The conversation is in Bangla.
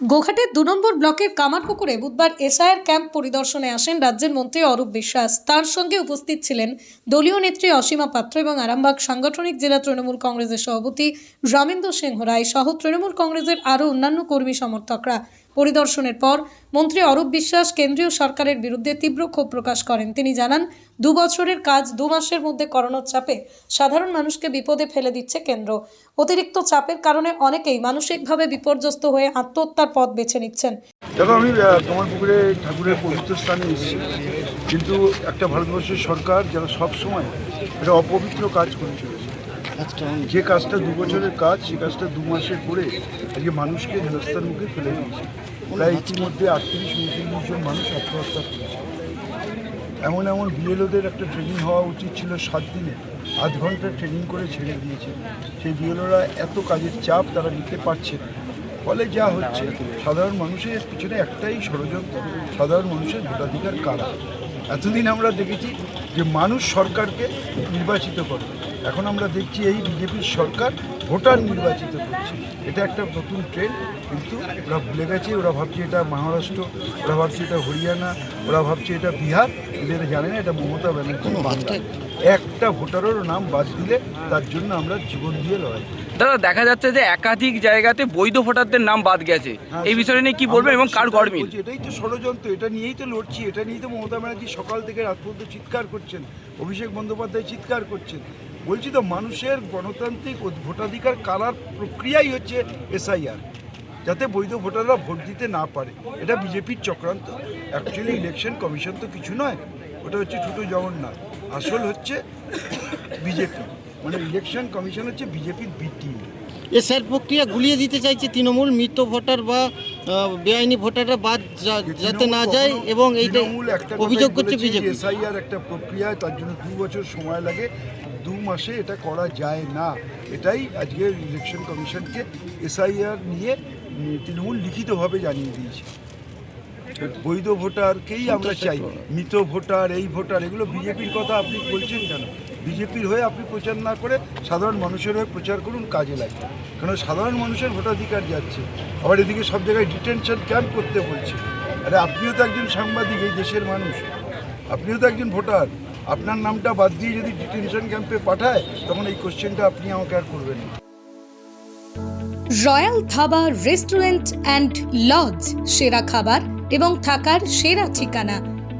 গোঘাটের দু নম্বর ব্লকের কামারপুকুরে বুধবার এসআইআর ক্যাম্প পরিদর্শনে আসেন রাজ্যের মন্ত্রী অরূপ বিশ্বাস। তার সঙ্গে উপস্থিত ছিলেন দলীয় নেত্রী অসীমা পাত্র এবং আরামবাগ সাংগঠনিক জেলা তৃণমূল কংগ্রেসের সভাপতি রামেন্দ্র সিংহ রায় সহ তৃণমূল কংগ্রেসের আরও অন্যান্য কর্মী সমর্থকরা। পরিদর্শনের পর মন্ত্রী অরূপ বিশ্বাস কেন্দ্রীয় সরকারের বিরুদ্ধে তীব্র ক্ষোভ প্রকাশ করেন। তিনি জানান দু বছরের কাজ দু মাসের মধ্যে করোনার চাপে সাধারণ মানুষকে বিপদে ফেলে দিচ্ছে কেন্দ্র। অতিরিক্ত চাপের কারণে অনেকেই মানসিকভাবে বিপর্যস্ত হয়ে আত্মহত্যার পথ বেছে নিচ্ছেন। দেখো আমি আহ, তোমার পুকুরে ঠাকুরের পবিত্র স্থানে এসেছি। কিন্তু একটা ভারতবর্ষের সরকার যারা সব সময় একটা অপবিত্র কাজ করে চলেছে। যে কাজটা দু বছরের কাজ সে কাজটা দু মাসে করে আজকে মানুষকে হেনস্থার মুখে ফেলে দিয়েছে। প্রায় ইতিমধ্যে আটত্রিশ উনচল্লিশ জন মানুষ আত্মহত্যা করেছে। এমন এমন বিএলওদের একটা ট্রেনিং হওয়া উচিত ছিল, সাত দিনে আধ ঘণ্টা ট্রেনিং করে ছেড়ে দিয়েছে। সেই বিএলওরা এত কাজের চাপ তারা নিতে পারছে না। ফলে যা হচ্ছে, সাধারণ মানুষের পিছনে একটাই ষড়যন্ত্র, সাধারণ মানুষের ভোটাধিকার কারা? এতদিন আমরা দেখেছি যে মানুষ সরকারকে নির্বাচিত করে। এখন আমরা দেখছি এই বিজেপির সরকার ভোটার নির্বাচিত করছে। এটা একটা নতুন ট্রেন্ড কিন্তু ওরা ভুলে গেছে ওরা ভাবছে এটা মহারাষ্ট্র ওরা ভাবছে এটা হরিয়ানা ওরা ভাবছে এটা বিহার এদের জানে না এটা মমতা ব্যানার্জি। একটা ভোটারেরও নাম বাদ দিলে তার জন্য আমরা জীবন দিয়ে লড়াই করি। দাদা দেখা যাচ্ছে যে একাধিক জায়গাতে বৈধ ভোটারদের নাম বাদ গেছে। এই বিষয়ে নিয়ে কি বলবেন এবং কার গরমিল এটাই তো ষড়যন্ত্র এটা নিয়েই তো লড়ছি এটা নিয়েই তো মমতা ব্যানার্জি সকাল থেকে রাত পর্যন্ত চিৎকার করছেন। অভিষেক বন্দ্যোপাধ্যায় চিৎকার করছেন। বলছি তো, মানুষের গণতান্ত্রিক ভোটাধিকার কারার প্রক্রিয়াই হচ্ছে এসআইআর, যাতে বৈধ ভোটাররা ভোট দিতে না পারে। এটা বিজেপির চক্রান্ত। অ্যাকচুয়ালি ইলেকশন কমিশন তো কিছু নয়, ওটা হচ্ছে ছোটো জগন্নাথ। আসল হচ্ছে বিজেপি। মানে ইলেকশন কমিশন হচ্ছে বিজেপির বি টিম এসআর প্রক্রিয়া গুলিয়ে দিতে চাইছে তৃণমূল মৃত ভোটার বা বেআইনি ভোটাররা বাদ যাতে না যায় এবং এইটা অভিযোগ করছে বিজেপি। এসআইআর একটা প্রক্রিয়া তার জন্য দু বছর সময় লাগে দু মাসে এটা করা যায় না। এটাই আজকে ইলেকশন কমিশনকে এসআইআর নিয়ে তৃণমূল লিখিতভাবে জানিয়ে দিয়েছে। বৈধ ভোটারকেই আমরা চাই মৃত ভোটার এই ভোটার এগুলো বিজেপির কথা আপনি বলছেন কেন? বিজেপির হয়ে আপনি প্রচার না করে সাধারণ মানুষের হয়ে প্রচার করুন, কাজে লাগে কারণ সাধারণ মানুষের ভোটাধিকার যাচ্ছে, আবার এদিকে সব জায়গায় ডিটেনশন ক্যাম্প করতে বলছে। আরে আপনিও তো একজন সাংবাদিক এই দেশের মানুষ, আপনিও তো একজন ভোটার। আপনার নামটা বাদ দিয়ে যদি ডিটেনশন ক্যাম্পে পাঠায়, তখন এই কোশ্চেনটা আপনি আমাকে আর করবেন না। Royal dhaba restaurant and lodge, সেরা খাবার এবং থাকার সেরা ঠিকানা।